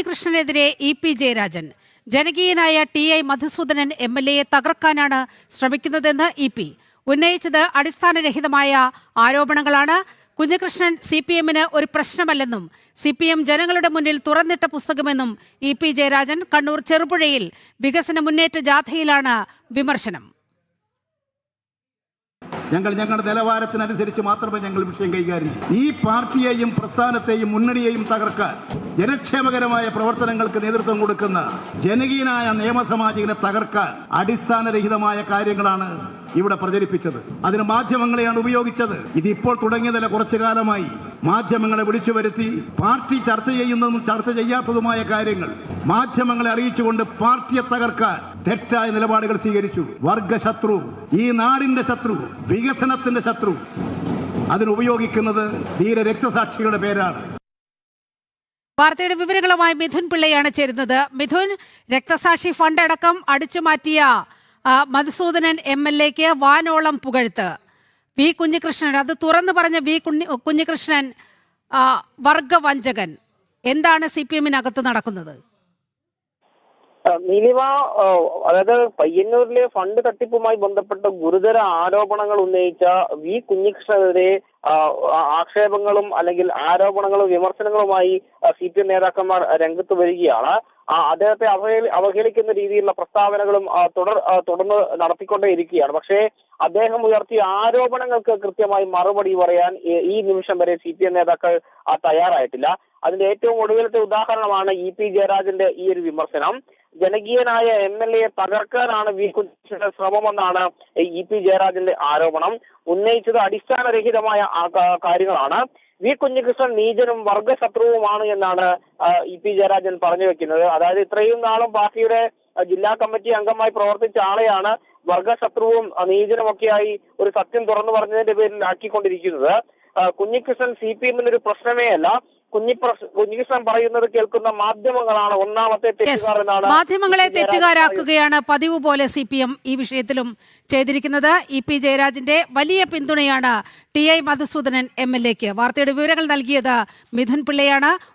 കുഞ്ഞികൃഷ്ണനെതിരെ E P Jayarajan. ജനകീയനായ T I Madhusoodanan M L എയെ തകർക്കാനാണ് ശ്രമിക്കുന്നതെന്ന് E P. ഉന്നയിച്ചത് അടിസ്ഥാനരഹിതമായ ആരോപണങ്ങളാണ്. കുഞ്ഞികൃഷ്ണൻ സി പി എമ്മിന് ഒരു പ്രശ്നമല്ലെന്നും സി പി എം ജനങ്ങളുടെ മുന്നിൽ തുറന്നിട്ട പുസ്തകമെന്നും ഇ പി ജയരാജൻ കണ്ണൂർ ചെറുപുഴയിൽ വികസന മുന്നേറ്റ ജാഥയിലാണ് വിമർശനം. ഞങ്ങൾ ഞങ്ങളുടെ നിലവാരത്തിനനുസരിച്ച് മാത്രമേ ഞങ്ങൾ വിഷയം കൈകാര്യം. ഈ പാർട്ടിയെയും പ്രസ്ഥാനത്തെയും മുന്നണിയെയും തകർക്കാൻ ജനക്ഷേമകരമായ പ്രവർത്തനങ്ങൾക്ക് നേതൃത്വം കൊടുക്കുന്ന ജനകീയനായ നിയമസമാജികനെ തകർക്കാൻ അടിസ്ഥാനരഹിതമായ കാര്യങ്ങളാണ് ഇവിടെ പ്രചരിപ്പിച്ചത്. അതിന് മാധ്യമങ്ങളെയാണ് ഉപയോഗിച്ചത്. ഇതിപ്പോൾ തുടങ്ങിയതല്ല കുറച്ചു കാലമായി. മാധ്യമങ്ങളെ വിളിച്ചു വരുത്തി പാർട്ടി ചർച്ച ചെയ്യുന്നതും ചർച്ച ചെയ്യാത്തതുമായ കാര്യങ്ങൾ മാധ്യമങ്ങളെ അറിയിച്ചുകൊണ്ട് പാർട്ടിയെ തകർക്കാൻ തെറ്റായ നിലപാടുകൾ സ്വീകരിച്ചു. വർഗശത്രു ഈ നാടിന്റെ ശത്രു വികസനത്തിന്റെ ശത്രു. അതിനുപയോഗിക്കുന്നത് ധീര രക്തസാക്ഷികളുടെ പേരാണ്. വാർത്തയുടെ വിവരങ്ങളുമായി മിഥുൻ പിള്ളയാണ് ചേരുന്നത്. മിഥുൻ രക്തസാക്ഷി ഫണ്ട് അടക്കം അടിച്ചുമാറ്റിയ മാറ്റിയ മധുസൂദനൻ എം എൽ എക്ക് വാനോളം പുകഴ്ത്ത്. വി കുഞ്ഞികൃഷ്ണൻ അത് തുറന്നു പറഞ്ഞ വി കുഞ്ഞി കുഞ്ഞികൃഷ്ണൻ വർഗവഞ്ചകൻ. എന്താണ് സി പി എമ്മിനകത്ത് നടക്കുന്നത്? ആ, അതായത് പയ്യന്നൂരിലെ ഫണ്ട് തട്ടിപ്പുമായി ബന്ധപ്പെട്ട ഗുരുതര ആരോപണങ്ങൾ ഉന്നയിച്ച വി കുഞ്ഞികൃഷ്ണനെതിരെ ആക്ഷേപങ്ങളും അല്ലെങ്കിൽ ആരോപണങ്ങളും വിമർശനങ്ങളുമായി സി പി എം നേതാക്കന്മാർ രംഗത്ത് വരികയാണ്. അദ്ദേഹത്തെ അവഹേളി അവഹേളിക്കുന്ന രീതിയിലുള്ള പ്രസ്താവനകളും തുടർ തുടർന്ന് നടത്തിക്കൊണ്ടേയിരിക്കുകയാണ് പക്ഷേ അദ്ദേഹം ഉയർത്തിയ ആരോപണങ്ങൾക്ക് കൃത്യമായി മറുപടി പറയാൻ ഈ നിമിഷം വരെ സി പി എം നേതാക്കൾ തയ്യാറായിട്ടില്ല. അതിന്റെ ഏറ്റവും ഒടുവിലത്തെ ഉദാഹരണമാണ് ഇ പി ജയരാജന്റെ ഈ ഒരു വിമർശനം. ജനകീയനായ എം എൽ എയെ തകർക്കാനാണ് വി കുഞ്ഞിന്റെ ശ്രമമെന്നാണ് ഇ പി ജയരാജന്റെ ആരോപണം. ഉന്നയിച്ചത് അടിസ്ഥാനരഹിതമായ കാര്യങ്ങളാണ്. വി കുഞ്ഞികൃഷ്ണൻ നീചനും വർഗശത്രുവുമാണ് എന്നാണ് ഇ പി ജയരാജൻ പറഞ്ഞു വെക്കുന്നത്. അതായത് ഇത്രയും നാളും പാർട്ടിയുടെ ജില്ലാ കമ്മിറ്റി അംഗമായി പ്രവർത്തിച്ച ആളെയാണ് വർഗശത്രുവും നീചനുമൊക്കെയായി ഒരു സത്യം തുറന്നു പറഞ്ഞതിന്റെ പേരിൽ ആക്കിക്കൊണ്ടിരിക്കുന്നത് കുഞ്ഞിക്കൃഷ്ണൻ സി പി എമ്മിന് ഒരു പ്രശ്നമേ അല്ല കുഞ്ഞികൃഷ്ണൻ പറയുന്നത് കേൾക്കുന്ന മാധ്യമങ്ങളാണ്. ഒന്നാമത്തെ തെറ്റുകാരനാണ് മാധ്യമങ്ങളെ തെറ്റുകാരാക്കുകയാണ് പതിവ് പോലെ സി പി എം ഈ വിഷയത്തിലും ചെയ്തിരിക്കുന്നത്. ഇ പി ജയരാജിന്റെ വലിയ പിന്തുണയാണ് T I Madhusoodanan M L എക്ക് വാർത്തയുടെ വിവരങ്ങൾ നൽകിയത് മിഥുൻ പിള്ളയാണ്.